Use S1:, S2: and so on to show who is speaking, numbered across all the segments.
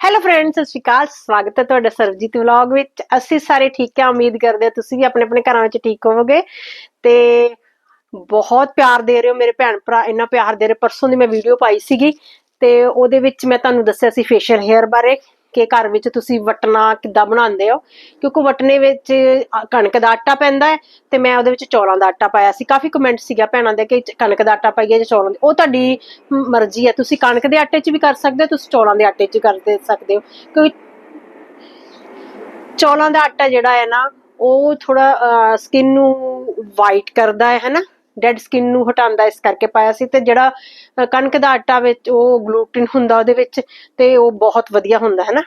S1: Hello friends ਸਤਿ ਸ਼੍ਰੀ ਅਕਾਲ। ਸਵਾਗਤ ਹੈ ਤੁਹਾਡਾ ਸਰਬਜੀਤ ਵਲੌਗ ਵਿੱਚ। ਅਸੀਂ ਸਾਰੇ ਠੀਕ ਆ ਉਮੀਦ ਕਰਦੇ ਹਾਂ ਤੁਸੀਂ ਵੀ ਆਪਣੇ ਆਪਣੇ ਘਰਾਂ ਵਿੱਚ ਠੀਕ ਹੋਵੋਗੇ। ਤੇ ਬਹੁਤ ਪਿਆਰ ਦੇ ਰਹੇ ਹੋ ਮੇਰੇ ਭੈਣ ਭਰਾ ਇੰਨਾ ਪਿਆਰ ਦੇ ਰਹੇ। ਪਰਸੋਂ ਦੀ ਮੈਂ ਵੀਡੀਓ ਪਾਈ ਸੀਗੀ ਤੇ ਉਹਦੇ ਵਿੱਚ ਮੈਂ ਤੁਹਾਨੂੰ ਦੱਸਿਆ ਸੀ ਫੇਸ਼ੀਅਲ ਹੇਅਰ ਬਾਰੇ। ਕਿ ਘਰ ਵਿੱਚ ਤੁਸੀਂ ਵਟਣਾ ਕਿੱਦਾਂ ਬਣਾਉਂਦੇ ਹੋ? ਕਿਉਂਕਿ ਵਟਣੇ ਵਿੱਚ ਕਣਕ ਦਾ ਆਟਾ ਪੈਂਦਾ ਹੈ ਤੇ ਮੈਂ ਉਹਦੇ ਵਿੱਚ ਚੌਲਾਂ ਦਾ ਆਟਾ ਪਾਇਆ ਸੀ। ਕਾਫੀ ਕਮੈਂਟ ਸੀਗਾ ਭੈਣਾਂ ਦੇ ਕਿ ਕਣਕ ਦਾ ਆਟਾ ਪਾਈਏ ਜਾਂ ਚੌਲਾਂ ਦਾ। ਉਹ ਤੁਹਾਡੀ ਮਰਜ਼ੀ ਹੈ। ਤੁਸੀਂ ਕਣਕ ਦੇ ਆਟੇ 'ਚ ਵੀ ਕਰ ਸਕਦੇ ਹੋ, ਤੁਸੀਂ ਚੌਲਾਂ ਦੇ ਆਟੇ 'ਚ ਕਰ ਦੇ ਸਕਦੇ ਹੋ। ਕਿਉਂਕਿ ਚੌਲਾਂ ਦਾ ਆਟਾ ਜਿਹੜਾ ਹੈ ਨਾ, ਉਹ ਥੋੜਾ ਸਕਿਨ ਨੂੰ ਵਾਈਟ ਕਰਦਾ ਹੈ ਹੈਨਾ ਡੈਡ ਸਕਿਨ ਨੂੰ ਹਟਾਉਂਦਾ ਇਸ ਕਰਕੇ ਪਾਇਆ ਸੀ ਤੇ ਜਿਹੜਾ ਕਣਕ ਦਾ ਆਟਾ ਵਿੱਚ ਉਹ ਗਲੂਟਨ ਹੁੰਦਾ ਉਹਦੇ ਵਿੱਚ ਤੇ ਉਹ ਬਹੁਤ ਵਧੀਆ ਹੁੰਦਾ ਹੈ ਨਾ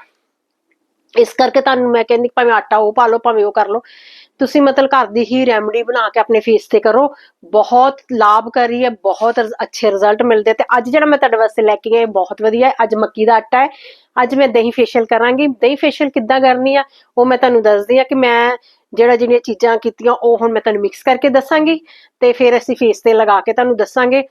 S1: ਇਸ ਕਰਕੇ ਤੁਹਾਨੂੰ ਮੈਂ ਕਹਿੰਦੀ ਭਾਵੇਂ ਆਟਾ ਉਹ ਪਾ ਲਓ, ਭਾਵੇਂ ਉਹ ਕਰ ਲਓ। ਤੁਸੀਂ ਮਤਲਬ ਘਰ ਦੀ ਹੀ ਰੈਮਡੀ ਬਣਾ ਕੇ ਆਪਣੇ ਫੇਸ ਤੇ ਕਰੋ। ਬਹੁਤ ਲਾਭਕਾਰੀ ਹੈ, ਬਹੁਤ ਅੱਛੇ ਰਿਜ਼ਲਟ ਮਿਲਦੇ ਤੇ ਅੱਜ ਜਿਹੜਾ ਮੈਂ ਤੁਹਾਡੇ ਵਾਸਤੇ ਲੈ ਕੇ ਆਈ ਬਹੁਤ ਵਧੀਆ ਹੈ। ਅੱਜ ਮੱਕੀ ਦਾ ਆਟਾ ਹੈ। ਅੱਜ ਮੈਂ ਦਹੀਂ ਫੇਸ਼ੀਅਲ ਕਰਾਂਗੀ। ਦਹੀਂ ਫੇਸ਼ੀਅਲ ਕਿੱਦਾਂ ਕਰਨੀ ਆ, ਉਹ ਮੈਂ ਤੁਹਾਨੂੰ ਦੱਸਦੀ ਆ ਕਿ ਮੈਂ ਜਿਹੜਾ ਜਿਹੜੀਆਂ ਚੀਜ਼ਾਂ ਕੀਤੀਆਂ, ਉਹ ਹੁਣ ਮੈਂ ਤੁਹਾਨੂੰ ਮਿਕਸ ਕਰਕੇ ਦੱਸਾਂਗੀ ਤੇ ਫਿਰ ਅਸੀਂ ਫੇਸ ਤੇ ਲਗਾ ਕੇ ਤੁਹਾਨੂੰ ਦੱਸਾਂਗੇ।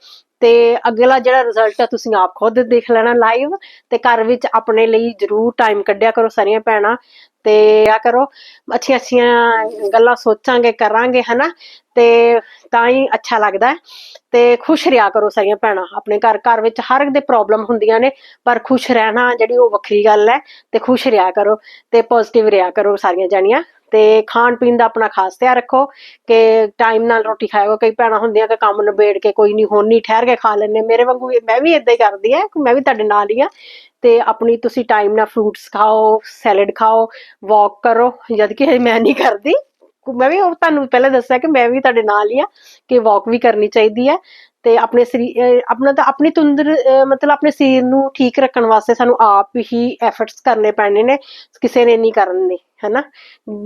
S1: ਤੇ ਅਗਲਾ ਜਿਹੜਾ ਰਿਜ਼ਲਟ ਆ, ਤੁਸੀਂ ਆਪ ਖੁਦ ਦੇਖ ਲੈਣਾ ਲਾਈਵ ਤੇ ਘਰ ਵਿੱਚ ਆਪਣੇ ਲਈ ਜਰੂਰ ਟਾਈਮ ਕੱਢਿਆ ਕਰੋ ਸਾਰੀਆਂ ਭੈਣਾਂ ਤੇ ਆ ਕਰੋ। ਅੱਛੀਆਂ ਅੱਛੀਆਂ ਗੱਲਾਂ ਸੋਚਾਂਗੇ, ਕਰਾਂਗੇ, ਹਨਾ? ਤੇ ਤਾਂ ਹੀ ਅੱਛਾ ਲੱਗਦਾ ਤੇ ਖੁਸ਼ ਰਿਹਾ ਕਰੋ ਸਾਰੀਆਂ ਭੈਣਾਂ। ਆਪਣੇ ਘਰ ਘਰ ਵਿੱਚ ਹਰ ਇੱਕ ਦੇ ਪ੍ਰੋਬਲਮ ਹੁੰਦੀਆਂ ਨੇ, ਪਰ ਖੁਸ਼ ਰਹਿਣਾ ਜਿਹੜੀ ਉਹ ਵੱਖਰੀ ਗੱਲ ਹੈ ਤੇ ਖੁਸ਼ ਰਿਹਾ ਕਰੋ ਤੇ ਪੋਜ਼ਿਟਿਵ ਰਿਹਾ ਕਰੋ ਸਾਰੀਆਂ ਜਾਣੀਆਂ। ਤੇ ਖਾਣ ਪੀਣ ਦਾ ਆਪਣਾ ਖਾਸ ਧਿਆਨ ਰੱਖੋ ਕਿ ਟਾਈਮ ਨਾਲ ਰੋਟੀ ਖਾਇਓ। ਕਈ ਭੈਣਾਂ ਹੁੰਦੀਆਂ ਕਿ ਕੰਮ ਨਿਬੇੜ ਕੇ ਕੋਈ ਨਹੀਂ ਹੁਣ ਨਹੀਂ ਠਹਿਰ ਕੇ ਖਾ ਲੈਣੇ ਮੇਰੇ ਵਾਂਗੂ ਮੈਂ ਵੀ ਇਦਾਂ ਹੀ ਕਰਦੀ ਆ ਮੈਂ ਵੀ ਤੁਹਾਡੇ ਨਾਲ ਹੀ ਆ। ਤੇ ਆਪਣੀ ਤੁਸੀਂ ਟਾਈਮ ਨਾਲ ਫਰੂਟਸ ਖਾਓ ਸੈਲਡ ਖਾਓ ਵਾਕ ਕਰੋ। ਜਦ ਕਿ ਮੈਂ ਨਹੀਂ ਕਰਦੀ। ਮੈਂ ਵੀ ਤੁਹਾਨੂੰ ਪਹਿਲਾਂ ਦੱਸਿਆ ਕਿ ਮੈਂ ਵੀ ਤੁਹਾਡੇ ਨਾਲ ਹੀ ਆ ਕਿ ਵਾਕ ਵੀ ਕਰਨੀ ਚਾਹੀਦੀ ਹੈ ਤੇ ਆਪਣੇ ਸਰੀਰ ਆਪਣਾ ਤਾਂ ਆਪਣੀ ਤੁੰਦਰ ਮਤਲਬ ਆਪਣੇ ਸਰੀਰ ਨੂੰ ਠੀਕ ਰੱਖਣ ਵਾਸਤੇ ਸਾਨੂੰ ਆਪ ਹੀ ਐਫਰਟਸ ਕਰਨੇ ਪੈਣੇ ਨੇ, ਕਿਸੇ ਨੇ ਨਹੀਂ ਕਰਨੇ ਹੈਨਾ?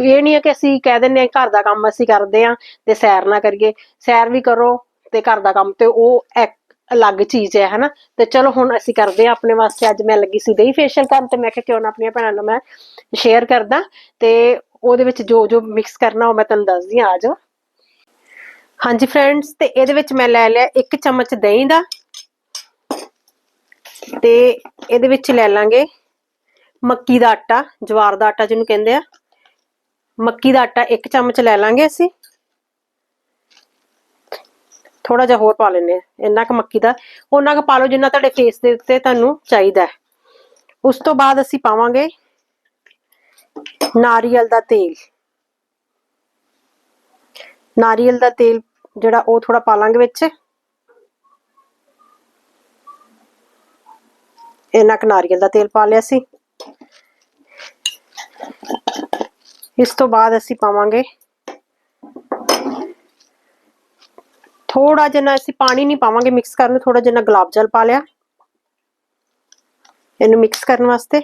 S1: ਇਹ ਨਹੀਂ ਹੈ ਕਿ ਅਸੀਂ ਕਹਿ ਦਿੰਦੇ ਹਾਂ ਘਰ ਦਾ ਕੰਮ ਅਸੀਂ ਕਰਦੇ ਆ ਤੇ ਸੈਰ ਨਾ ਕਰੀਏ। ਸੈਰ ਵੀ ਕਰੋ ਤੇ ਘਰ ਦਾ ਕੰਮ ਤੇ ਉਹ ਇੱਕ ਅਲੱਗ ਚੀਜ਼ ਹੈ, ਹਨਾ? ਤੇ ਚਲੋ ਹੁਣ ਅਸੀਂ ਕਰਦੇ ਆ ਆਪਣੇ ਵਾਸਤੇ, ਅੱਜ ਮੈਂ ਲੱਗੀ ਸੀ ਦਹੀਂ ਫੇਸ਼ੀਅਲ ਕਰਨ ਤੇ ਮੈਂ ਕਿਹਾ ਕਿਉਂ ਨਾ ਆਪਣੀਆਂ ਭੈਣਾਂ ਨਾਲ ਮੈਂ ਸ਼ੇਅਰ ਕਰਦਾ ਤੇ ਉਹਦੇ ਵਿੱਚ ਜੋ ਜੋ ਮਿਕਸ ਕਰਨਾ ਉਹ ਮੈਂ ਤੁਹਾਨੂੰ ਦੱਸਦੀ ਆ ਆਜੋ ਹਾਂਜੀ ਫਰੈਂਡਸ ਤੇ ਇਹਦੇ ਵਿੱਚ ਮੈਂ ਲੈ ਲਿਆ ਇੱਕ ਚਮਚ ਦਹੀਂ ਦਾ। ਤੇ ਇਹਦੇ ਵਿੱਚ ਲੈ ਲਾਂਗੇ ਮੱਕੀ ਦਾ ਆਟਾ, ਜਵਾਰ ਦਾ ਆਟਾ ਜਿਹਨੂੰ ਕਹਿੰਦੇ ਆ। ਮੱਕੀ ਦਾ ਆਟਾ ਇੱਕ ਚਮਚ ਲੈ ਲਾਂਗੇ ਅਸੀਂ। ਥੋੜਾ ਜਿਹਾ ਹੋਰ ਪਾ ਲੈਨੇ ਆ, ਇੰਨਾ ਕੁ ਮੱਕੀ ਦਾ। ਉਹਨਾਂ ਕੁ ਪਾ ਲਓ ਜਿੰਨਾ ਤੁਹਾਡੇ ਫੇਸ ਦੇ ਉੱਤੇ ਤੁਹਾਨੂੰ ਚਾਹੀਦਾ ਹੈ। ਉਸ ਤੋਂ ਬਾਅਦ ਅਸੀਂ ਪਾਵਾਂਗੇ ਨਾਰੀਅਲ ਦਾ ਤੇਲ। ਨਾਰੀਅਲ ਦਾ ਤੇਲ ਜਿਹੜਾ ਉਹ ਥੋੜਾ ਪਾ ਲਾਂਗੇ ਵਿੱਚ। ਇਹਨਾਂ ਕੁ ਨਾਰੀਅਲ ਦਾ ਤੇਲ ਪਾ ਲਿਆ ਸੀ। ਇਸ ਤੋਂ ਬਾਅਦ ਅਸੀਂ ਪਾਵਾਂਗੇ ਥੋੜਾ ਜਿਹਾ, ਅਸੀਂ ਪਾਣੀ ਨਹੀਂ ਪਾਵਾਂਗੇ ਮਿਕਸ ਕਰਨ ਨੂੰ ਥੋੜਾ ਜਿਹਾ ਗੁਲਾਬ ਜਲ ਪਾ ਲਿਆ। ਇਹਨੂੰ ਮਿਕਸ ਕਰਨ ਵਾਸਤੇ।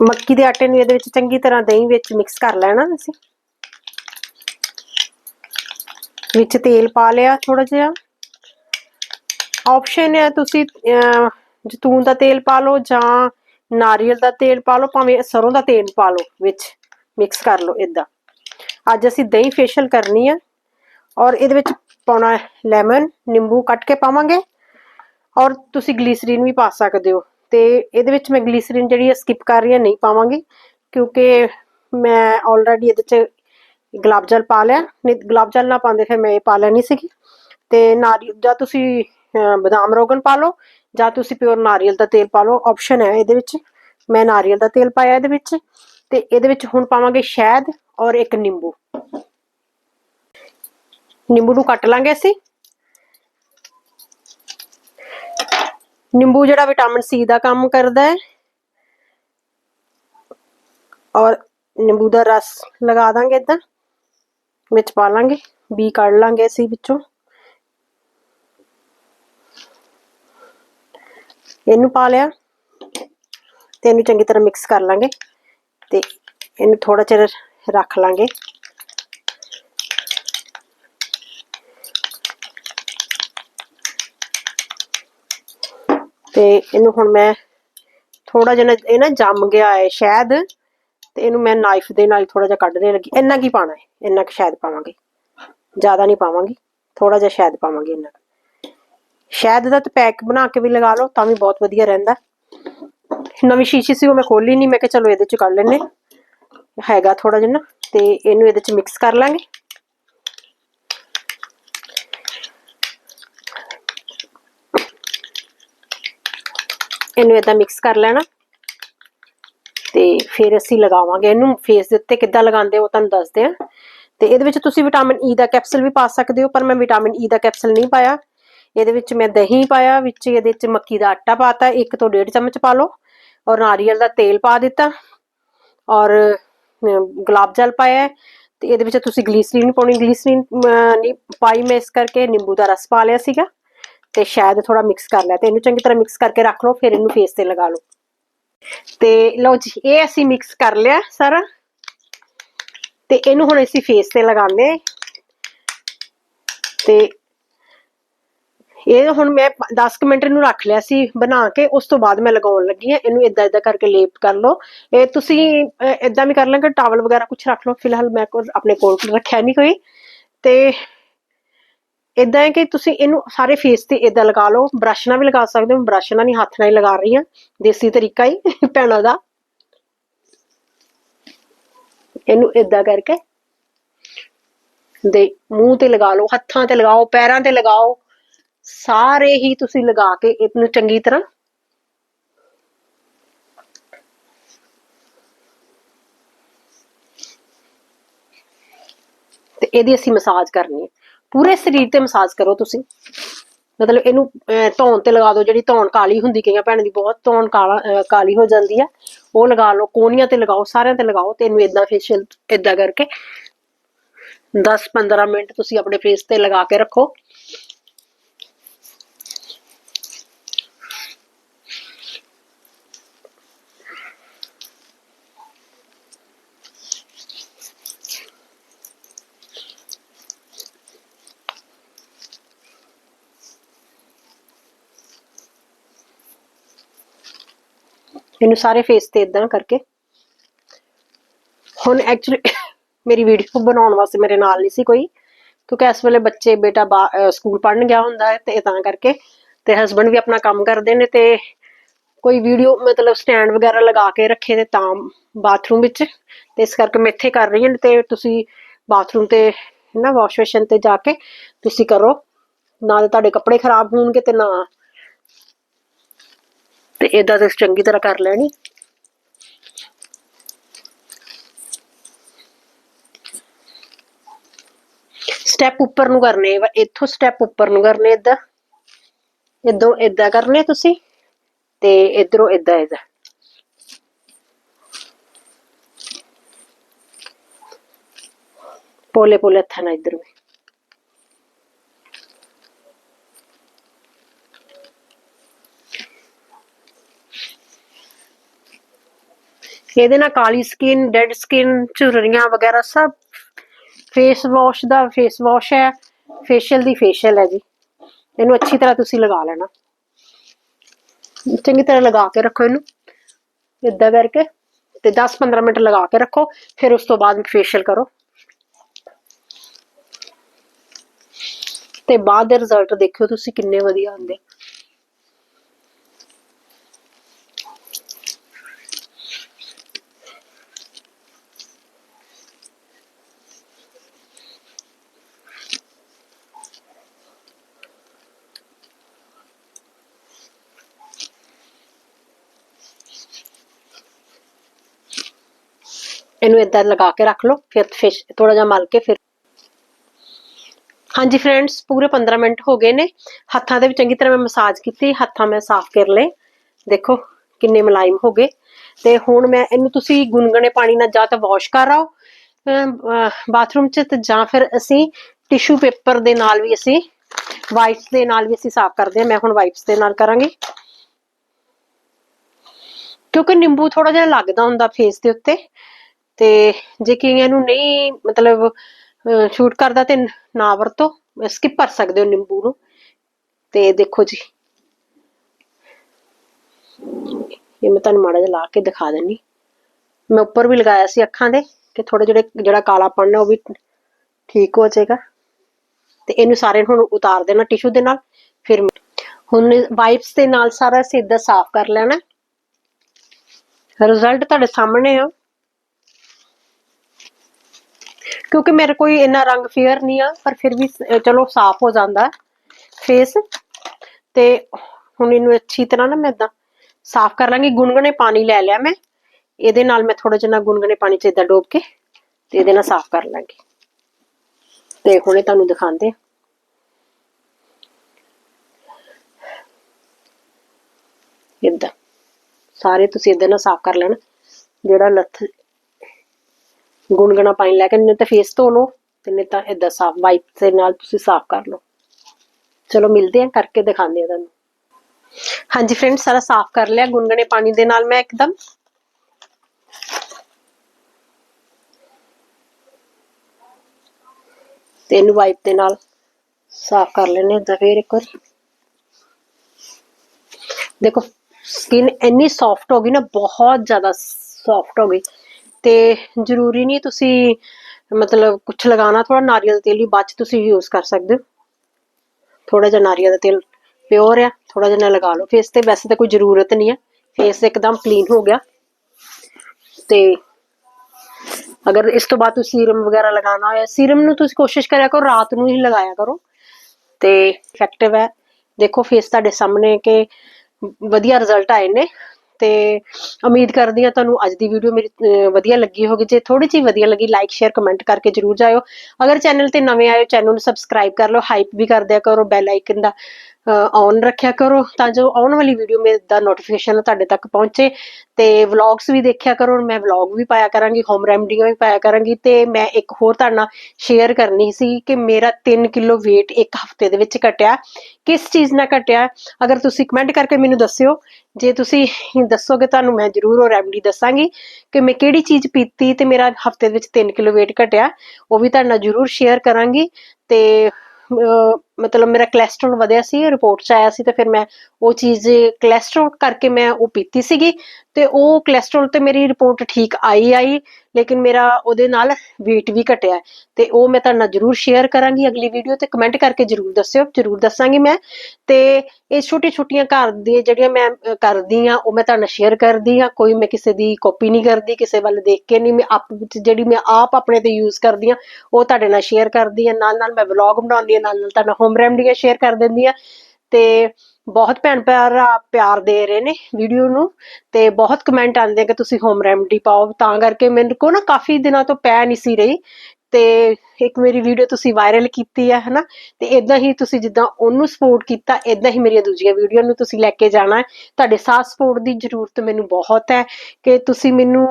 S1: ਮੱਕੀ ਦੇ ਆਟੇ ਨੂੰ ਇਹਦੇ ਵਿੱਚ ਚੰਗੀ ਤਰ੍ਹਾਂ ਦਹੀਂ ਵਿੱਚ ਮਿਕਸ ਕਰ ਲੈਣਾ ਅਸੀਂ ਵਿੱਚ ਤੇਲ ਪਾ ਲਿਆ ਥੋੜਾ ਜਿਹਾ। ਆਪਸ਼ਨ ਹੈ ਤੁਸੀਂ ਅਹ, ਦਾ ਤੇਲ ਪਾ ਲਓ ਜਾਂ ਨਾਰੀਅਲ ਦਾ ਤੇਲ ਪਾ ਲਓ ਭਾਵੇਂ ਸਰੋਂ ਦਾ ਤੇਲ ਪਾ ਲਓ ਵਿੱਚ ਮਿਕਸ ਕਰ ਲਓ ਇਦਾਂ ਅੱਜ ਅਸੀਂ ਦਹੀਂ ਫੇਸ਼ੀਅਲ ਕਰਨੀ ਆ ਔਰ ਇਹਦੇ ਵਿੱਚ ਪਾਉਣਾ ਲੈਮਨ ਨਿੰਬੂ ਕੱਟ ਕੇ ਪਾਵਾਂਗੇ ਔਰ ਤੁਸੀਂ ਗਲੀਸਰੀਨ ਵੀ ਪਾ ਸਕਦੇ ਹੋ। ਤੇ ਇਹਦੇ ਵਿੱਚ ਮੈਂ ਗਲੀਸਰੀਨ ਜਿਹੜੀ ਹੈ ਸਕਿਪ ਕਰ ਰਹੀ ਹਾਂ ਨਹੀਂ ਪਾਵਾਂਗੀ, ਕਿਉਂਕਿ ਮੈਂ ਆਲਰੇਡੀ ਇਹਦੇ ਚ ਗੁਲਾਬ ਜਲ ਪਾ ਲਿਆ। ਨਹੀਂ, ਗੁਲਾਬ ਜਲ ਨਾ ਪਾਉਂਦੇ ਫਿਰ ਮੈਂ ਇਹ ਪਾ ਲੈਣੀ ਸੀਗੀ। ਤੇ ਨਾਰੀ, ਜਾਂ ਤੁਸੀਂ ਬਦਾਮ ਰੋਗਨ ਪਾ ਲਓ, ਜਾਂ ਤੁਸੀਂ ਪਿਓਰ ਨਾਰੀਅਲ ਦਾ ਤੇਲ ਪਾ ਲਓ ਆਪਸ਼ਨ ਹੈ ਇਹਦੇ ਵਿੱਚ। ਮੈਂ ਨਾਰੀਅਲ ਦਾ ਤੇਲ ਪਾਇਆ ਇਹਦੇ ਵਿੱਚ, ਤੇ ਇਹਦੇ ਵਿੱਚ ਹੁਣ ਪਾਵਾਂਗੇ ਸ਼ਹਿਦ ਔਰ ਇੱਕ ਨਿੰਬੂ। ਨਿੰਬੂ ਨੂੰ ਕੱਟ ਲਾਂਗੇ ਅਸੀਂ। ਨਿੰਬੂ ਜਿਹੜਾ ਵਿਟਾਮਿਨ ਸੀ ਦਾ ਕੰਮ ਕਰਦਾ ਹੈ ਔਰ ਨਿੰਬੂ ਦਾ ਰਸ ਲਗਾ ਦਾਂਗੇ ਇਦਾਂ ਵਿੱਚ ਪਾ ਲਾਂਗੇ ਬੀ ਕੱਢ ਲਾਂਗੇ ਅਸੀਂ ਵਿੱਚੋਂ ਇਹਨੂੰ ਪਾ ਲਿਆ ਤੇ ਇਹਨੂੰ ਚੰਗੀ ਤਰ੍ਹਾਂ ਮਿਕਸ ਕਰ ਲਾਂਗੇ ਤੇ ਇਹਨੂੰ ਥੋੜਾ ਚਿਰ ਰੱਖ ਲਾਂਗੇ ਤੇ ਇਹਨੂੰ ਹੁਣ ਮੈਂ ਥੋੜਾ ਜਿਹਾ ਨਾ- ਇਹ ਨਾ ਜੰਮ ਗਿਆ ਹੈ ਸ਼ਾਇਦ, ਤੇ ਇਹਨੂੰ ਮੈਂ ਨਾਈਫ ਦੇ ਨਾਲ ਥੋੜਾ ਜਿਹਾ ਕੱਢ ਲੱਗੀ। ਇੰਨਾ ਕੀ ਪਾਣਾ ਹੈ? ਇੰਨਾ ਕੁ ਸ਼ਾਇਦ ਪਾਵਾਂਗੇ। ਜ਼ਿਆਦਾ ਨਹੀਂ ਪਾਵਾਂਗੀ। ਥੋੜਾ ਜਿਹਾ ਸ਼ਹਿਦ ਪਾਵਾਂਗੇ ਇਹਨਾਂ ਸ਼ਹਿਦ ਦਾ ਤੇ ਪੈਕ ਬਣਾ ਕੇ ਵੀ ਲਗਾ ਲਓ, ਤਾਂ ਵੀ ਬਹੁਤ ਵਧੀਆ ਰਹਿੰਦਾ। ਨਵੀਂ ਸ਼ੀਸ਼ੀ ਸੀ, ਉਹ ਮੈਂ ਖੋਲੀ ਨਹੀਂ ਮੈਂ ਕਿਹਾ ਚਲੋ ਇਹਦੇ ਚ ਕੱਢ ਲੈਨੇ ਹੈਗਾ ਥੋੜਾ ਜਿਹਾ ਨਾ, ਤੇ ਇਹਨੂੰ ਇਹਦੇ ਚ ਮਿਕਸ ਕਰ ਲਾਂਗੇ। ਇਹਨੂੰ ਇਦਾਂ ਮਿਕਸ ਕਰ ਲੈਣਾ। ਤੇ ਫਿਰ ਅਸੀਂ ਲਗਾਵਾਂਗੇ ਇਹਨੂੰ ਫੇਸ ਦੇ ਉੱਤੇ ਕਿੱਦਾਂ ਲਗਾਉਂਦੇ ਉਹ ਤੁਹਾਨੂੰ ਦੱਸਦੇ ਆ ਤੇ ਇਹਦੇ ਵਿੱਚ ਤੁਸੀਂ ਵਿਟਾਮਿਨ ਈ e ਦਾ ਕੈਪਸੂਲ ਵੀ ਪਾ ਸਕਦੇ ਹੋ, ਪਰ ਮੈਂ ਵਿਟਾਮਿਨ ਈ e ਦਾ ਕੈਪਸੂਲ ਨਹੀਂ ਪਾਇਆ। ਇਹਦੇ ਵਿੱਚ ਮੈਂ ਦਹੀਂ ਪਾਇਆ, ਵਿੱਚ ਇਹਦੇ ਵਿੱਚ ਮੱਕੀ ਦਾ ਆਟਾ ਪਾਤਾ, ਇੱਕ ਤੋਂ ਡੇਢ ਚਮਚ ਪਾ ਲਓ। ਔਰ ਨਾਰੀਅਲ ਦਾ ਤੇਲ ਪਾ ਦਿੱਤਾ। ਔਰ ਗੁਲਾਬ ਜਲ ਪਾਇਆ। ਤੇ ਇਹਦੇ ਵਿੱਚ ਤੁਸੀਂ ਗਲੀਸਰੀਨ ਪਾਉਣੀ ਗਲੀਸਰੀਨ ਨਹੀਂ ਪਾਈ ਮੈਂ ਇਸ ਕਰਕੇ, ਨਿੰਬੂ ਦਾ ਰਸ ਪਾ ਲਿਆ ਸੀਗਾ। ਤੇ ਸ਼ਾਇਦ ਥੋੜਾ ਮਿਕਸ ਕਰ ਲਿਆ ਤੇ ਇਹਨੂੰ ਚੰਗੀ ਤਰ੍ਹਾਂ ਮਿਕਸ ਕਰਕੇ ਰੱਖ ਲਓ, ਫਿਰ ਇਹਨੂੰ ਫੇਸ ਤੇ ਲਗਾ ਲਓ। ਤੇ ਲਓ ਜੀ, ਇਹ ਅਸੀਂ ਮਿਕਸ ਕਰ ਲਿਆ ਸਾਰਾ। ਤੇ ਇਹਨੂੰ ਹੁਣ ਅਸੀਂ ਫੇਸ ਤੇ ਲਗਾਉਂਦੇ ਤੇ ਇਹ ਹੁਣ ਮੈਂ 10 ਮਿੰਟ ਨੂੰ ਰੱਖ ਲਿਆ ਸੀ ਬਣਾ ਕੇ, ਉਸ ਤੋਂ ਬਾਅਦ ਮੈਂ ਲਗਾਉਣ ਲੱਗੀ ਹਾਂ। ਇਹਨੂੰ ਇਦਾਂ ਇਦਾਂ ਕਰਕੇ ਲੇਪ ਕਰ ਲਓ। ਇਹ ਤੁਸੀਂ ਇਦਾਂ ਵੀ ਕਰ ਲਾਂਗੇ ਟਾਵਲ ਵਗੈਰਾ ਕੁਝ ਰੱਖ ਲਓ। ਫਿਲਹਾਲ ਮੈਂ ਆਪਣੇ ਕੋਲ ਰੱਖਿਆ ਨਹੀਂ ਕੋਈ। ਤੇ ਇਦਾਂ ਹੈ ਕਿ ਤੁਸੀਂ ਇਹਨੂੰ ਸਾਰੇ ਫੇਸ ਤੇ ਇਦਾਂ ਲਗਾ ਲਓ ਬ੍ਰਸ਼ ਨਾਲ ਵੀ ਲਗਾ ਸਕਦੇ ਹੋ ਬ੍ਰਸ਼ ਨਾਲ ਨਹੀਂ, ਹੱਥ ਨਾਲ ਹੀ ਲਗਾ ਰਹੀ ਹਾਂ, ਦੇਸੀ ਤਰੀਕਾ ਹੀ, ਭੈਣਾਂ ਦਾ। ਇਹਨੂੰ ਇਦਾਂ ਕਰਕੇ ਦੇ ਮੂੰਹ ਤੇ ਲਗਾ ਲਓ, ਹੱਥਾਂ ਤੇ ਲਗਾਓ, ਪੈਰਾਂ ਤੇ ਲਗਾਓ, ਸਾਰੇ ਹੀ ਤੁਸੀਂ ਲਗਾ ਕੇ ਇਹਨੂੰ ਚੰਗੀ ਤਰ੍ਹਾਂ ਤੇ ਇਹਦੀ ਅਸੀਂ ਮਸਾਜ ਕਰਨੀ ਹੈ। ਪੂਰੇ ਸਰੀਰ ਤੇ ਮਸਾਜ ਕਰੋ ਤੁਸੀਂ। ਮਤਲਬ ਇਹਨੂੰ ਅਹ, ਧੌਣ ਤੇ ਲਗਾ ਦਿਓ ਜਿਹੜੀ ਧੌਣ ਕਾਲੀ ਹੁੰਦੀ ਕਈਆਂ ਭੈਣਾਂ ਦੀ ਬਹੁਤ ਧੌਣ ਕਾਲਾ ਅਹ, ਕਾਲੀ ਹੋ ਜਾਂਦੀ ਹੈ ਉਹ ਲਗਾ ਲਓ ਕੋਨੀਆਂ ਤੇ ਲਗਾਓ ਸਾਰਿਆਂ ਤੇ ਲਗਾਓ ਤੇ ਇਹਨੂੰ ਇਦਾਂ ਫੇਸ਼ੀਅਲ ਇਦਾਂ ਕਰਕੇ 10-15 ਮਿੰਟ ਤੁਸੀਂ ਆਪਣੇ ਫੇਸ ਤੇ ਲਗਾ ਕੇ ਰੱਖੋ। ਇਹਨੂੰ ਸਾਰੇ ਫੇਸ ਤੇ ਇਦਾਂ ਕਰਕੇ। ਹੁਣ ਐਕਚੁਅਲੀ ਮੇਰੀ ਵੀਡੀਓ ਬਣਾਉਣ ਵਾਸਤੇ ਮੇਰੇ ਨਾਲ ਨਹੀਂ ਸੀ ਕੋਈ, ਕਿਉਂਕਿ ਇਸ ਵੇਲੇ ਬੱਚੇ, ਬੇਟਾ ਸਕੂਲ ਪੜ੍ਹਨ ਗਿਆ ਹੁੰਦਾ ਹੈ ਤੇ ਤਾਂ ਕਰਕੇ ਤੇ ਹਸਬੰਡ ਵੀ ਆਪਣਾ ਕੰਮ ਕਰਦੇ ਨੇ ਤੇ ਕੋਈ ਵੀਡੀਓ ਮਤਲਬ ਸਟੈਂਡ ਵਗੈਰਾ ਲਗਾ ਕੇ ਰੱਖੇ ਤੇ ਤਾਂ ਬਾਥਰੂਮ ਵਿੱਚ। ਤੇ ਇਸ ਕਰਕੇ ਮੈਂ ਇੱਥੇ ਕਰ ਰਹੀ ਹਾਂ ਤੇ ਤੁਸੀਂ ਬਾਥਰੂਮ ਤੇ ਨਾ ਵਾਸ਼ ਬੇਸ਼ਨ ਤੇ ਜਾ ਕੇ ਤੁਸੀਂ ਕਰੋ। ਨਾ ਤਾਂ ਤੁਹਾਡੇ ਕੱਪੜੇ ਖਰਾਬ ਹੋਣਗੇ ਤੇ ਨਾ ਤੇ ਇਦਾਂ ਤੁਸੀਂ ਚੰਗੀ ਤਰ੍ਹਾਂ ਕਰ ਲੈਣੀ। ਸਟੈਪ ਉੱਪਰ ਨੂੰ ਕਰਨੇ ਵਾ ਇੱਥੋਂ ਸਟੈਪ ਉੱਪਰ ਨੂੰ ਕਰਨੇ ਇਦਾਂ ਇਦੋਂ ਇਦਾਂ ਕਰਨੇ ਤੁਸੀਂ ਤੇ ਇਧਰੋਂ ਇਦਾਂ ਇਦਾਂ ਪੋਲੇ ਪੋਲੇ ਹੱਥਾਂ ਨਾਲ ਇਧਰ ਇਹਦੇ ਨਾਲ ਕਾਲੀ ਸਕਿਨ ਡੈਡ ਸਕਿਨ ਝੁਰੜੀਆਂ ਵਗੈਰਾ ਸਭ ਫੇਸ ਵਾਸ਼ ਦਾ ਫੇਸ ਵਾਸ਼ ਹੈ ਫੇਸ਼ੀਅਲ ਦੀ ਫੇਸ਼ੀਅਲ ਹੈ ਜੀ। ਇਹਨੂੰ ਅੱਛੀ ਤਰ੍ਹਾਂ ਤੁਸੀਂ ਲਗਾ ਲੈਣਾ। ਚੰਗੀ ਤਰ੍ਹਾਂ ਲਗਾ ਕੇ ਰੱਖੋ ਇਹਨੂੰ। ਇਦਾਂ ਕਰਕੇ ਤੇ 10-15 ਮਿੰਟ ਲਗਾ ਕੇ ਰੱਖੋ, ਫਿਰ ਉਸ ਤੋਂ ਬਾਅਦ ਫੇਸ਼ੀਅਲ ਕਰੋ। ਤੇ ਬਾਅਦ ਦੇ ਰਿਜ਼ਲਟ ਦੇਖਿਓ ਤੁਸੀਂ ਕਿੰਨੇ ਵਧੀਆ ਆਉਂਦੇ। ਇਹਨੂੰ ਇਦਾਂ ਲਗਾ ਕੇ ਰੱਖ ਲਓ, ਫਿਰ ਫਿਸ਼ ਥੋੜਾ ਜਿਹਾ ਮਲ ਕੇ ਫਿਰ ਹਾਂਜੀ ਫਰੈਂਡਸ ਪੂਰੇ 15 ਮਿੰਟ ਹੋ ਗਏ ਨੇ। ਹੱਥਾਂ ਦੇ ਵੀ ਚੰਗੀ ਤਰ੍ਹਾਂ ਮੈਂ ਮਸਾਜ ਕੀਤੀ, ਹੱਥਾਂ ਮੈਂ ਸਾਫ਼ ਕਰ ਲਏ। ਦੇਖੋ ਕਿੰਨੇ ਮੁਲਾਇਮ ਹੋ ਗਏ। ਤੇ ਹੁਣ ਮੈਂ ਇਹਨੂੰ ਤੁਸੀਂ ਗੁਨਗੁਨੇ ਪਾਣੀ ਨਾਲ ਜਾਂ ਤਾਂ ਵਾਸ਼ ਕਰ ਆਓ ਬਾਥਰੂਮ ਚ ਤੇ ਜਾਂ ਫਿਰ ਅਸੀਂ ਟਿਸ਼ੂ ਪੇਪਰ ਦੇ ਨਾਲ ਵੀ ਅਸੀਂ ਵਾਈਪਸ ਦੇ ਨਾਲ ਵੀ ਅਸੀਂ ਸਾਫ਼ ਕਰਦੇ ਹਾਂ। ਮੈਂ ਹੁਣ ਵਾਈਪਸ ਦੇ ਨਾਲ ਕਰਾਂਗੀ। ਕਿਉਂਕਿ ਨਿੰਬੂ ਥੋੜਾ ਜਿਹਾ ਲੱਗਦਾ ਹੁੰਦਾ ਫੇਸ ਦੇ ਉੱਤੇ। ਤੇ ਜੇ ਕਈਆਂ ਨੂੰ ਨਹੀਂ ਮਤਲਬ ਸ਼ੂਟ ਕਰਦਾ ਤੇ ਨਾ ਵਰਤੋ ਸਕਿਪ ਕਰ ਸਕਦੇ ਹੋ ਨਿੰਬੂ ਨੂੰ। ਤੇ ਦੇਖੋ ਜੀ। ਇਹ ਮੈਂ ਤੁਹਾਨੂੰ ਮਾੜਾ ਜਿਹਾ ਲਾ ਕੇ ਦਿਖਾ ਦਿੰਨੀ। ਮੈਂ ਉੱਪਰ ਵੀ ਲਗਾਇਆ ਸੀ ਅੱਖਾਂ ਦੇ, ਕਿ ਥੋੜੇ ਜਿਹੜੇ, ਜਿਹੜਾ ਕਾਲਾਪਣ ਹੈ ਉਹ ਵੀ ਠੀਕ ਹੋ ਜਾਏਗਾ। ਤੇ ਇਹਨੂੰ ਸਾਰੇ ਹੁਣ ਉਤਾਰ ਦੇਣਾ ਟਿਸ਼ੂ ਦੇ ਨਾਲ। ਫਿਰ ਹੁਣ ਵਾਈਪਸ ਦੇ ਨਾਲ ਸਾਰਾ ਸਿੱਧਾ ਸਾਫ਼ ਕਰ ਲੈਣਾ। ਰਿਜ਼ਲਟ ਤੁਹਾਡੇ ਸਾਹਮਣੇ ਆ। ਕਿਉਂਕਿ ਮੇਰੇ ਕੋਈ ਇੰਨਾ ਰੰਗ ਫੇਅਰ ਨਹੀਂ ਆ, ਪਰ ਫਿਰ ਵੀ ਚਲੋ ਸਾਫ਼ ਹੋ ਜਾਂਦਾ ਫੇਸ ਤੇ ਹੁਣ ਇਹਨੂੰ ਅੱਛੀ ਤਰ੍ਹਾਂ ਨਾ ਮੈਂ ਇਦਾਂ ਸਾਫ਼ ਕਰ ਲਾਂਗੀ ਗੁਨਗੁਨੇ ਪਾਣੀ ਲੈ ਲਿਆ ਮੈਂ। ਇਹਦੇ ਨਾਲ ਮੈਂ ਥੋੜਾ ਜਿਹਾ ਨਾ ਪਾਣੀ ਚ ਇਦਾਂ ਡੋਬ ਕੇ ਤੇ ਇਹਦੇ ਨਾਲ ਸਾਫ਼ ਕਰ ਲਾਂਗੀ। ਤੇ ਹੁਣੇ ਤੁਹਾਨੂੰ ਦਿਖਾਉਂਦੇ ਆ ਇਦਾਂ ਸਾਰੇ ਤੁਸੀਂ ਇਦਾਂ ਨਾਲ ਸਾਫ਼ ਕਰ ਲੈਣਾ। ਜਿਹੜਾ ਲੱਥ ਗੁਨਗੁਣਾ ਪਾਣੀ ਲੈ ਕੇ ਨਹੀਂ ਤਾਂ ਫੇਸ ਧੋ ਲਓ ਤੇ ਨਹੀਂ ਤਾਂ ਇਦਾਂ ਸਾਫ਼ ਵਾਈਪ ਦੇ ਨਾਲ ਤੁਸੀਂ ਸਾਫ਼ ਕਰ ਲਓ। ਚਲੋ ਮਿਲਦੇ ਆ ਕਰਕੇ ਦਿਖਾਉਂਦੇ ਆ ਤੁਹਾਨੂੰ। ਹਾਂਜੀ ਫਰੈਂਡ ਸਾਰਾ ਸਾਫ਼ ਕਰ ਲਿਆ ਗੁਨਗੁਨੇ ਪਾਣੀ ਦੇ ਨਾਲ ਮੈਂ ਇੱਕਦਮ। ਤੇ ਇਹਨੂੰ ਵਾਈਪ ਦੇ ਨਾਲ ਸਾਫ਼ ਕਰ ਲੈਣੇ ਇਦਾਂ ਫੇਰ ਇੱਕ ਵਾਰ। ਦੇਖੋ ਸਕਿਨ ਇੰਨੀ ਸੌਫਟ ਹੋ ਗਈ ਨਾ, ਬਹੁਤ ਜ਼ਿਆਦਾ ਸੌਫਟ ਹੋ ਗਈ। ਤੇ ਜ਼ਰੂਰੀ ਨਹੀਂ ਤੁਸੀਂ ਮਤਲਬ ਕੁਝ ਲਗਾਉਣਾ ਥੋੜਾ ਨਾਰੀਅਲ ਤੇਲ ਵੀ ਬਾਅਦ ਚ ਤੁਸੀਂ ਯੂਜ਼ ਕਰ ਸਕਦੇ ਹੋ। ਥੋੜਾ ਜਿਹਾ ਨਾਰੀਅਲ ਦਾ ਤੇਲ ਪਿਓਰ ਆ ਥੋੜਾ ਜਿਹਾ ਨਾ ਲਗਾ ਲਓ। ਫੇਸ ਤੇ ਵੈਸੇ ਤਾਂ ਕੋਈ ਜ਼ਰੂਰਤ ਨਹੀਂ ਹੈ ਫੇਸ ਇੱਕਦਮ ਕਲੀਨ ਹੋ ਗਿਆ। ਤੇ ਅਗਰ ਇਸ ਤੋਂ ਬਾਅਦ ਤੁਸੀਂ ਸੀਰਮ ਵਗੈਰਾ ਲਗਾਉਣਾ ਹੋਇਆ ਸੀਰਮ ਨੂੰ ਤੁਸੀਂ ਕੋਸ਼ਿਸ਼ ਕਰਿਆ ਕਰੋ, ਰਾਤ ਨੂੰ ਹੀ ਲਗਾਇਆ ਕਰੋ। ਤੇ ਇਫੈਕਟਿਵ ਹੈ। ਦੇਖੋ ਫੇਸ ਤੁਹਾਡੇ ਸਾਹਮਣੇ ਕਿ ਵਧੀਆ ਰਿਜ਼ਲਟ ਆਏ ਨੇ। ਤੇ ਉਮੀਦ ਕਰਦੀ ਹਾਂ ਤੁਹਾਨੂੰ ਅੱਜ ਦੀ ਵੀਡੀਓ ਮੇਰੀ ਅਹ, ਵਧੀਆ ਲੱਗੀ ਹੋਗੀ ਜੇ ਥੋੜੀ ਜਿਹੀ ਵਧੀਆ ਲੱਗੀ ਲਾਈਕ ਸ਼ੇਅਰ ਕਮੈਂਟ ਕਰਕੇ ਜਰੂਰ ਜਾਇਓ। ਅਗਰ ਚੈਨਲ ਤੇ ਨਵੇਂ ਆਏ ਹੋ ਚੈਨਲ ਨੂੰ ਸਬਸਕ੍ਰਾਈਬ ਕਰ ਲਓ ਹਾਈਪ ਵੀ ਕਰ ਦਿਆ ਕਰੋ ਬੈਲ ਆਈਕਨ ਦਾ। ਔਨ ਰੱਖਿਆ ਕਰੋ ਤਾਂ ਜੋ ਆਉਣ ਵਾਲੀ ਵੀਡੀਓ ਮੇਰੇ ਦਾ ਨੋਟੀਫਿਕੇਸ਼ਨ ਤੁਹਾਡੇ ਤੱਕ ਪਹੁੰਚੇ। ਤੇ ਵਲੌਗਸ ਵੀ ਦੇਖਿਆ ਕਰੋ ਮੈਂ ਵਲੌਗ ਵੀ ਪਾਇਆ ਕਰਾਂਗੀ ਹੋਮ ਰੈਮਡੀਆਂ ਵੀ ਪਾਇਆ ਕਰਾਂਗੀ ਤੇ ਮੈਂ ਇੱਕ ਹੋਰ ਤੁਹਾਡੇ ਨਾਲ ਸ਼ੇਅਰ ਕਰਨੀ ਸੀ ਕਿ ਮੇਰਾ 3 ਕਿਲੋ weight ਇੱਕ ਹਫ਼ਤੇ ਦੇ ਵਿੱਚ ਘਟਿਆ। ਕਿਸ ਚੀਜ਼ ਨਾਲ ਘਟਿਆ? ਅਗਰ ਤੁਸੀਂ ਕਮੈਂਟ ਕਰਕੇ ਮੈਨੂੰ ਦੱਸਿਓ। ਜੇ ਤੁਸੀਂ ਦੱਸੋਗੇ ਤੁਹਾਨੂੰ ਮੈਂ ਜ਼ਰੂਰ ਉਹ ਰੈਮਡੀ ਦੱਸਾਂਗੀ ਕਿ ਮੈਂ ਕਿਹੜੀ ਚੀਜ਼ ਪੀਤੀ ਤੇ ਮੇਰਾ ਹਫ਼ਤੇ ਦੇ ਵਿੱਚ 3 ਕਿਲੋ weight ਘਟਿਆ। ਉਹ ਵੀ ਤੁਹਾਡੇ ਨਾਲ ਜ਼ਰੂਰ ਸ਼ੇਅਰ ਕਰਾਂਗੀ ਤੇ ਮਤਲਬ ਮੇਰਾ ਕੋਲੇਸਟ੍ਰੋਲ ਵਧਿਆ ਸੀ ਰਿਪੋਰਟ ਚ ਆਇਆ ਸੀ ਤੇ ਫਿਰ ਮੈਂ ਉਹ ਚੀਜ਼ ਕੋਲੇਸਟ੍ਰੋਲ ਕਰਕੇ ਮੈਂ ਉਹ ਪੀਤੀ ਸੀਗੀ ਤੇ ਉਹ ਕੋਲੇਸਟ੍ਰੋਲ ਤੇ ਮੇਰੀ ਰਿਪੋਰਟ ਠੀਕ ਆਈ ਆਈ ਲੇਕਿਨ ਮੇਰਾ ਉਹਦੇ ਨਾਲ weight ਵੀ ਘਟਿਆ ਤੇ ਉਹ ਮੈਂ ਤੁਹਾਡੇ ਜਰੂਰ ਸ਼ੇਅਰ ਕਰਾਂਗੀ ਅਗਲੀ ਵੀਡੀਓ ਤੇ ਕਮੈਂਟ ਕਰਕੇ ਜਰੂਰ ਦੱਸਿਓ, ਜਰੂਰ ਦੱਸਾਂਗੀ ਮੈਂ ਤੇ ਇਹ ਛੋਟੀ ਛੋਟੀਆਂ ਘਰ ਦੀਆਂ ਜਿਹੜੀਆਂ ਮੈਂ ਕਰਦੀ ਆ ਉਹ ਮੈਂ ਤੁਹਾਡੇ ਸ਼ੇਅਰ ਕਰਦੀ ਆ ਕੋਈ ਮੈਂ ਕਿਸੇ ਦੀ ਕਾਪੀ ਨਹੀਂ ਕਰਦੀ, ਕਿਸੇ ਵੱਲ ਦੇਖ ਕੇ ਨਹੀਂ, ਮੈਂ ਆਪ ਜਿਹੜੀ ਮੈਂ ਆਪ ਆਪਣੇ ਤੇ ਯੂਜ਼ ਕਰਦੀ ਆ ਉਹ ਤੁਹਾਡੇ ਨਾਲ ਸ਼ੇਅਰ ਕਰਦੀ ਆ ਨਾਲ ਨਾਲ ਮੈਂ ਵਲੌਗ ਬਣਾਉਂਦੀ ਆ ਨਾਲ ਨਾਲ ਤੁਹਾਡਾ ਹੋਮ ਰੈਮਡੀਆਂ ਸ਼ੇਅਰ ਕਰ ਦਿੰਦੀਆਂ ਤੇ ਬਹੁਤ ਭੈਣ ਭਰਾ ਪਿਆਰ ਦੇ ਰਹੇ ਨੇ ਵੀਡੀਓ ਨੂੰ। ਤੇ ਬਹੁਤ ਕਮੈਂਟ ਆਉਂਦੇ ਕਿ ਤੁਸੀਂ ਹੋਮ ਰੈਮਡੀ ਪਾਓ। ਤਾਂ ਕਰਕੇ ਮੈਨੂੰ ਕੋ ਨਾ ਕਾਫੀ ਦਿਨਾਂ ਤੋਂ ਪੈ ਨਹੀਂ ਸੀ ਰਹੀ। ਤੇ ਇੱਕ ਮੇਰੀ ਵੀਡੀਓ ਤੁਸੀਂ ਵਾਇਰਲ ਕੀਤੀ ਹੈ ਹਨਾ? ਤੇ ਇਦਾਂ ਹੀ ਤੁਸੀਂ ਜਿੱਦਾਂ ਉਹਨੂੰ ਸਪੋਰਟ ਕੀਤਾ ਇਦਾਂ ਹੀ ਮੇਰੀਆਂ ਦੂਜੀਆਂ ਵੀਡੀਓ ਨੂੰ ਤੁਸੀਂ ਲੈ ਕੇ ਜਾਣਾ ਹੈ। ਤੁਹਾਡੇ ਸਾਥ ਸਪੋਰਟ ਦੀ ਜ਼ਰੂਰਤ ਮੈਨੂੰ ਬਹੁਤ ਹੈ ਕਿ ਤੁਸੀਂ ਮੈਨੂੰ,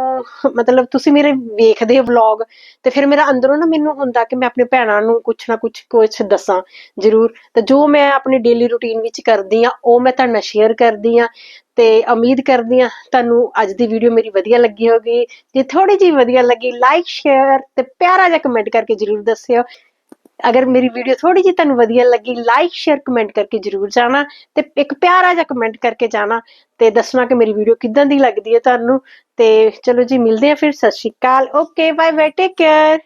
S1: ਮਤਲਬ ਤੁਸੀਂ ਮੇਰੇ ਵੇਖਦੇ ਹੋ ਵਲੌਗ ਤੇ ਫਿਰ ਮੇਰਾ ਅੰਦਰੋਂ ਨਾ ਮੈਨੂੰ ਹੁੰਦਾ ਕਿ ਮੈਂ ਆਪਣੇ ਭੈਣਾਂ ਨੂੰ ਕੁਛ ਨਾ ਕੁਛ ਕੁਛ ਦੱਸਾਂ ਜ਼ਰੂਰ। ਤੇ ਜੋ ਮੈਂ ਆਪਣੀ ਡੇਲੀ ਰੁਟੀਨ ਵਿੱਚ ਕਰਦੀ ਆ, ਉਹ ਮੈਂ ਤੁਹਾਡੇ ਸ਼ੇਅਰ ਕਰਦੀ ਆ। ਤੇ ਉਮੀਦ ਕਰਦੀ ਆ ਤੁਹਾਨੂੰ ਅੱਜ ਦੀ ਵੀਡੀਓ ਮੇਰੀ ਵਧੀਆ ਲੱਗੀ ਹੋਗੀ ਜੇ ਥੋੜੀ ਜਿਹੀ ਵਧੀਆ ਲੱਗੀ ਲਾਈਕ ਸ਼ੇਅਰ ਤੇ ਪਿਆਰਾ ਜਿਹਾ ਕਮੈਂਟ ਕਰਕੇ ਜਰੂਰ ਦੱਸਿਓ। ਅਗਰ ਮੇਰੀ ਵੀਡੀਓ ਥੋੜੀ ਜਿਹੀ ਤੁਹਾਨੂੰ ਵਧੀਆ ਲੱਗੀ ਲਾਈਕ ਸ਼ੇਅਰ ਕਮੈਂਟ ਕਰਕੇ ਜਰੂਰ ਜਾਣਾ ਤੇ ਇੱਕ ਪਿਆਰਾ ਜਿਹਾ ਕਮੈਂਟ ਕਰਕੇ ਜਾਣਾ ਤੇ ਦੱਸਣਾ ਕਿ ਮੇਰੀ ਵੀਡੀਓ ਕਿਦਾਂ ਦੀ ਲੱਗਦੀ ਹੈ ਤੁਹਾਨੂੰ। ਤੇ ਚਲੋ ਜੀ, ਮਿਲਦੇ ਆ ਫਿਰ। ਸਤਿ ਸ਼੍ਰੀ ਅਕਾਲ। Okay bye bye take care